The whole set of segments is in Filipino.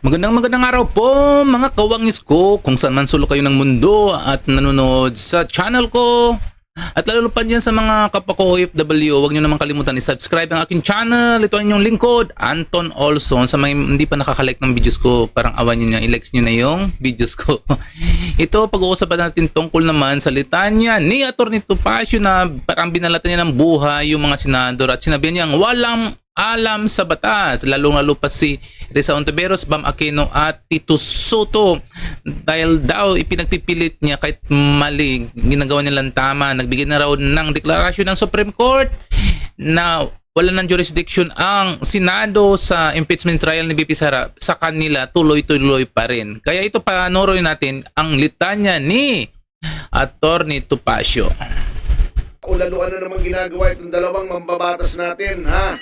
Magandang magandang araw po mga kawangis ko kung saan man sulo kayo ng mundo at nanonood sa channel ko. At lalo pa dyan sa mga kapwa ko OFW, huwag nyo naman kalimutan i-subscribe ang aking channel. Ito ang inyong lingkod, Anton Olson. Sa may hindi pa nakaka-like ng videos ko, parang awan nyo na, i-likes nyo na yung videos ko. Ito, pag-uusapan natin tungkol naman sa litanya ni Atty. Topacio na parang binalatan niya ng buhay yung mga senador at sinabihan niyang walang alam sa batas, lalong-lalo pa si Risa Ontiveros, Bam Aquino at Tito Soto dahil daw ipinagpipilit niya kahit mali, ginagawa nilang tama, nagbigay na raw ng deklarasyon ng Supreme Court na wala ng jurisdiction ang Senado sa impeachment trial ni BP Sara sa kanila tuloy-tuloy pa rin. Kaya ito panoroy natin ang litanya ni Attorney Topacio. Ulaluan na naman ginagawa itong dalawang mambabatas natin, ha?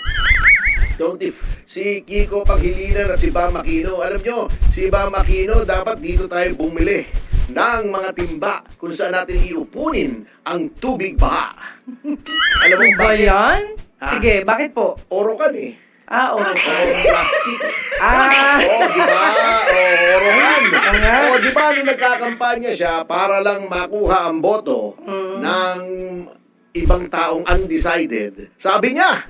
Don't if si Kiko Paghilinan at si Bam Aquino. Alam nyo, si Bam Aquino dapat dito tayo bumili ng mga timba kung saan natin iupunin ang tubig baha. Alam mo Ba bakit? yan? Ha? Sige, bakit po? Orokan eh. Ah, oo. O plastic. Ah! Oo, di ba? O, orohan. nga. O, di ba nung nagkakampanya siya para lang makuha ang boto ng ibang taong undecided, sabi niya,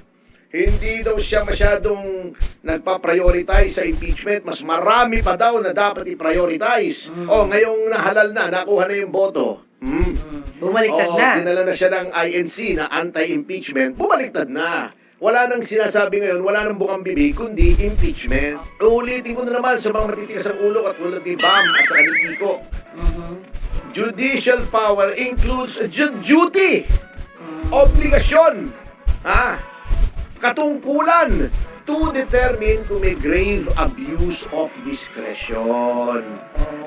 hindi daw siya masyadong nagpa-prioritize sa impeachment. Mas marami pa daw na dapat i-prioritize. O, ngayong nahalal na, nakuha na yung boto. Hmm. Bumaliktad Oo, na. dinala na siya ng INC na anti-impeachment. Bumaliktad na. Wala nang sinasabi ngayon, wala nang bukang bibig, kundi impeachment. Uulitin ko na naman sa mga matitigas ang ulo at tulad ni Bam at saka ni Kiko. Judicial power includes duty, obligasyon, ha? Katungkulan to determine kung may grave abuse of discretion.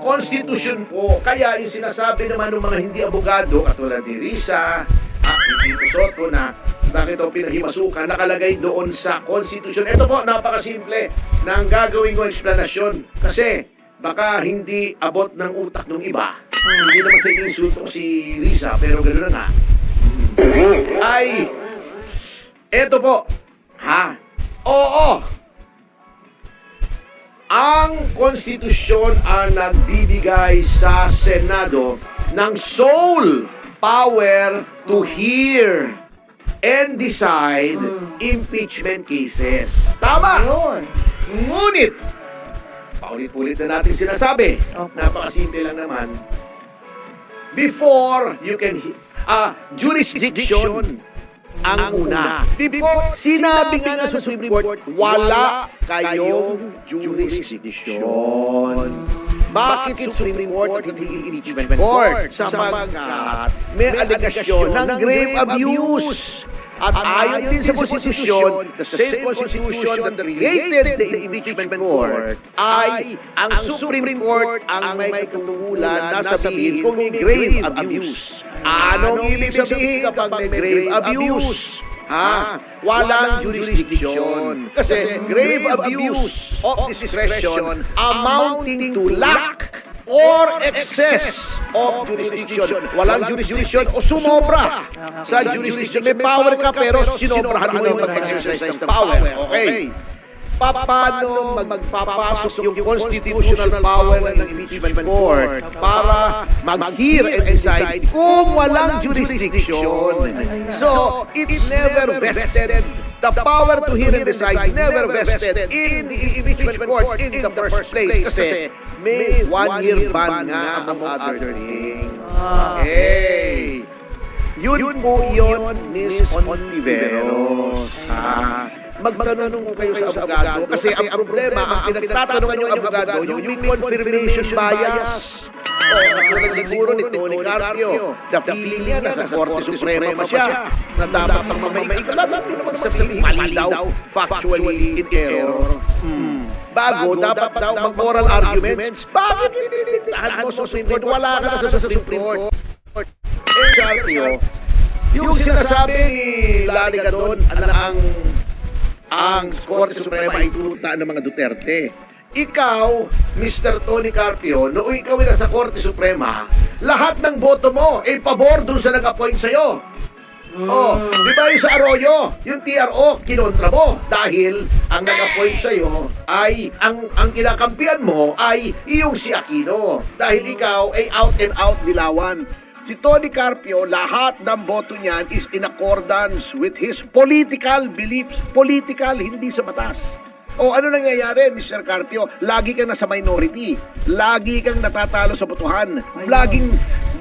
Constitution po. Kaya yung sinasabi naman ng mga hindi abogado, katulad ni Risa, at ni Tito Soto na bakit ito pinahimasukan, nakalagay doon sa Constitution. Ito po, napakasimple na ang gagawin ko explanation. Kasi baka hindi abot ng utak ng iba. Hindi naman sa insulto si Risa, pero gano'n na nga. Ay, eto po. Ha? Oo. Ang konstitusyon ang nagbibigay sa Senado ng sole power to hear and decide impeachment cases. Tama! Yun. Ngunit, paulit-ulit na natin sinasabi, napakasimple lang naman, before you can, ah, jurisdiction ang una. Before, sinabi nga ng Supreme Court, wala kayong jurisdiction. Bakit Supreme Court at hindi impeachment court? Sapagkat may alegasyon ng grave abuse. At ayon din sa Constitution, the same Constitution that created the impeachment court, ay ang Supreme Court ang may katungkulan na sabihin kung may grave abuse. Anong ibig sabihin kapag may grave abuse? Ha? Walang jurisdiction. Kasi grave abuse of discretion amounting to lack or excess of jurisdiction. Walang jurisdiction o sumobra sa jurisdiction. May power ka pero sinobrahan mo yung mag-exercise ng power. Okay. Paano mag- magpapasok yung constitutional power ng impeachment court para mag-hear and decide kung walang jurisdiction. So, it never vested the power to hear and decide never vested in the impeachment court in the first place kasi may one-year ban nga among other things. Okay. Yun, po yun, Miss Ontiveros. Ha? Magtanong ko kayo sa abogado kasi ang problema, ang pinagtatanungan yung abogado, yung may confirmation bias. O, katulad siguro ni Tony Carpio, the feeling niya nasa Korte Suprema pa siya, na dapat pang mamaikat. Hindi naman sabihin, mali daw, factually in error. Hmm. Bago, dapat daw mag-oral arguments. Bakit ininintahan mo sa Supreme Court? Wala ka na sa Supreme Court. Eh, Carpio, yung sinasabi ni Lani Gadon na ang ang Korte Suprema ay tuta ng mga Duterte. Ikaw, Mr. Tony Carpio, noong ikaw ay nasa Korte Suprema, lahat ng boto mo ay pabor dun sa nag-appoint sa'yo. Oh, di ba yung sa Arroyo, yung TRO, kinontra mo dahil ang nag-appoint sa'yo ay, ang, ang kinakampihan mo ay iyong si Aquino. Dahil ikaw ay out and out dilawan. Si Tony Carpio, lahat ng boto niyan is in accordance with his political beliefs. Political, hindi sa batas. O ano nangyayari, Mr. Carpio? Lagi kang nasa minority. Lagi kang natatalo sa botohan. Laging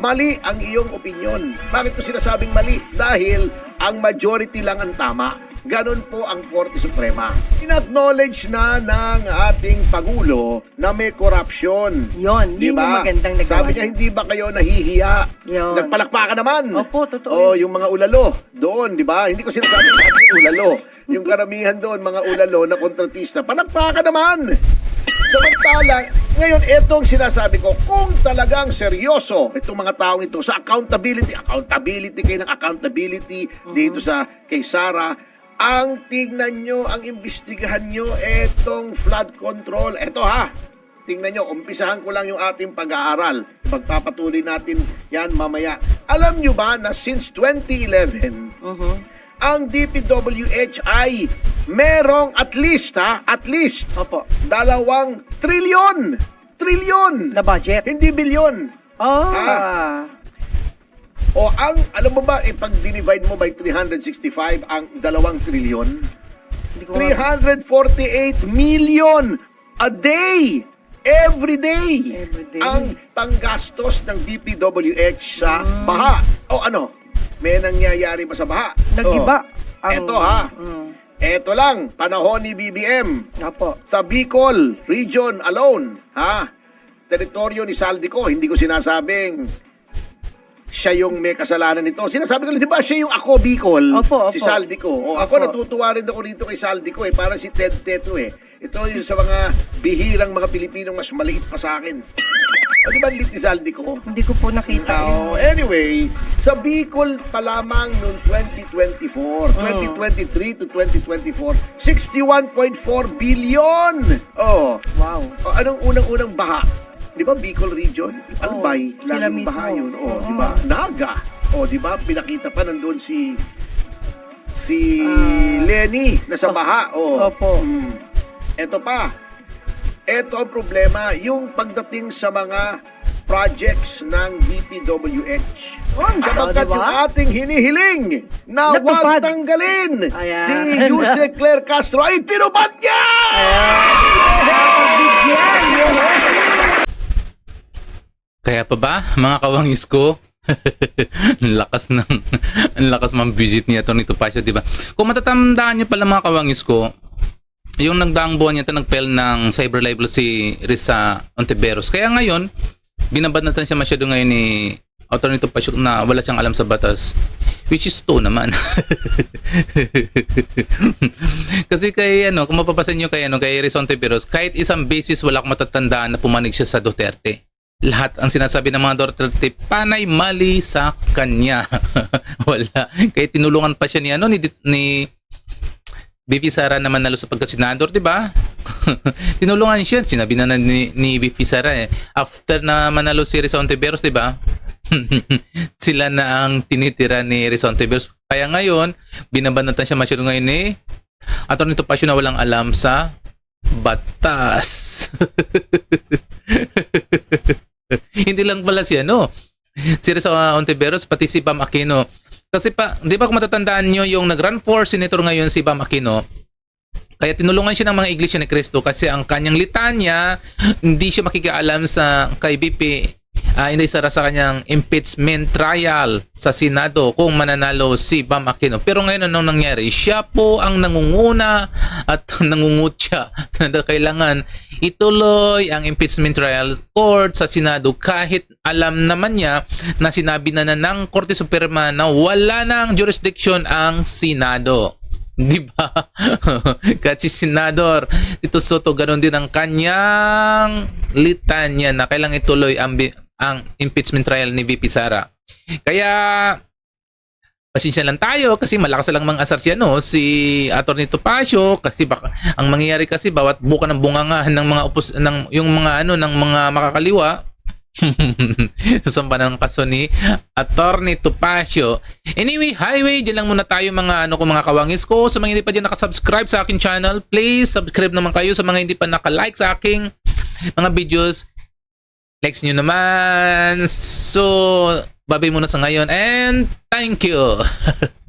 mali ang iyong opinion. Bakit ko sinasabing mali? Dahil ang majority lang ang tama. Ganon po ang Korte Suprema. In-acknowledge na ng ating Pangulo na may corruption. Yon, Di yun yung ba? magandang nagawa. Sabi niya, hindi ba kayo nahihiya? Yun. Nagpalakpakan naman. Opo, totoo Oh, yung mga ulalo doon, di ba? Hindi ko sinasabi yung ulalo. Yung karamihan doon, mga ulalo na kontratista, palakpakan naman. Samantala, ngayon, etong sinasabi ko, kung talagang seryoso itong mga taong ito sa accountability, accountability kayo ng accountability dito sa kay Sara, ang tignan nyo, ang imbestigahan nyo, etong flood control. Eto ha, tingnan nyo, umpisahan ko lang yung ating pag-aaral. Pagpapatuloy natin yan mamaya. Alam nyo ba na since 2011, ang DPWH ay merong at least ha, at least Opo. dalawang trilyon. Trilyon. Na budget. Hindi bilyon. Oh. Ah. O ang, alam mo ba, ipag divide mo by 365 ang dalawang trilyon? Hindi ko nga- 348 million a day. Every day. Every day. Ang panggastos ng DPWH sa baha. O ano? May nangyayari ba sa baha? Nag-iba. O, ang- Eto ha. Mm. Eto lang, panahon ni BBM Opo. sa Bicol region alone, ha? Teritoryo ni Saldico, hindi ko sinasabing siya yung may kasalanan nito. Sinasabi ko, di ba siya yung ako Bicol? Opo, opo. Si Saldico. O ako Opo. natutuwa rin ako dito kay Saldico eh. Parang si Ted Teto eh. Ito yung sa mga bihirang mga Pilipinong mas maliit pa sa akin. O di ba ang liit ni Saldico? Hindi ko po nakita Now, yung... anyway, sa Bicol pa lamang noong 2024, 2023 to 2024, 61.4 billion! Oh, Wow. oh anong unang-unang baha? Di ba Bicol region? Albay, sila laging mismo. baha yun. Oh, Oo. di ba? Naga. Oh, di ba? Pinakita pa nandun si si Ah. Lenny na sa baha. Oh. Opo. Mm. Eto pa. Eto ang problema, yung pagdating sa mga projects ng DPWH. Oh, Sapagkat di ba? yung ating hinihiling na Natupad. huwag tanggalin Ayan. si Jose Claire Castro ay tinupad niya! Pagbigyan. Kaya pa ba, mga kawangis ko? ang lakas ng ang lakas mang visit niya to nito Pasio, di ba? Kung matatandaan niyo pala mga kawangis ko, yung nagdaang buwan niya ito nagpel ng cyber libel si Risa Ontiveros. Kaya ngayon, binabadnatan siya masyado ngayon ni Atty. Pasio na wala siyang alam sa batas. Which is totoo naman. Kasi kay ano, kung mapapasin niyo kay ano, kay Risa Ontiveros, kahit isang basis wala akong matatandaan na pumanig siya sa Duterte lahat ang sinasabi ng mga Duterte panay mali sa kanya. Wala. Kaya tinulungan pa siya ni ano ni ni Bibi Sara na manalo sa pagkasenador, 'di ba? tinulungan siya, sinabi na, na ni, ni Bibi Sara eh. After na manalo si Rizal Ontiveros, 'di ba? Sila na ang tinitira ni Rizal Ontiveros. Kaya ngayon, binabanatan siya masyado ngayon ni Atty. Topacio na walang alam sa batas. Hindi lang pala si ano, si Rizal Ontiveros, pati si Bam Aquino. Kasi pa, di ba kung matatandaan nyo, yung nag-run for senator ngayon si Bam Aquino, kaya tinulungan siya ng mga iglesia ni Cristo kasi ang kanyang litanya, hindi siya makikialam sa kay BP ah, hindi sara sa kanyang impeachment trial sa Senado kung mananalo si Bam Aquino. Pero ngayon anong nangyari? Siya po ang nangunguna at nangungutya na kailangan ituloy ang impeachment trial court sa Senado kahit alam naman niya na sinabi na, na ng Korte Suprema na wala nang jurisdiction ang Senado. Di ba? Kasi senador Tito Soto ganun din ang kanyang litanya na kailangan ituloy ang, ang impeachment trial ni VP Sara. Kaya pasensya lang tayo kasi malakas lang mga asar siya no? Si Attorney Topacio kasi baka ang mangyayari kasi bawat buka ng bungangahan ng mga upos ng yung mga ano ng mga makakaliwa susamba ng kaso ni Attorney Topacio. Anyway highway diyan lang muna tayo mga ano ko mga kawangis ko. Sa mga hindi pa diyan nakasubscribe sa akin channel please subscribe naman kayo. Sa mga hindi pa nakalike sa aking mga videos Likes nyo naman. So, babay muna sa ngayon and thank you!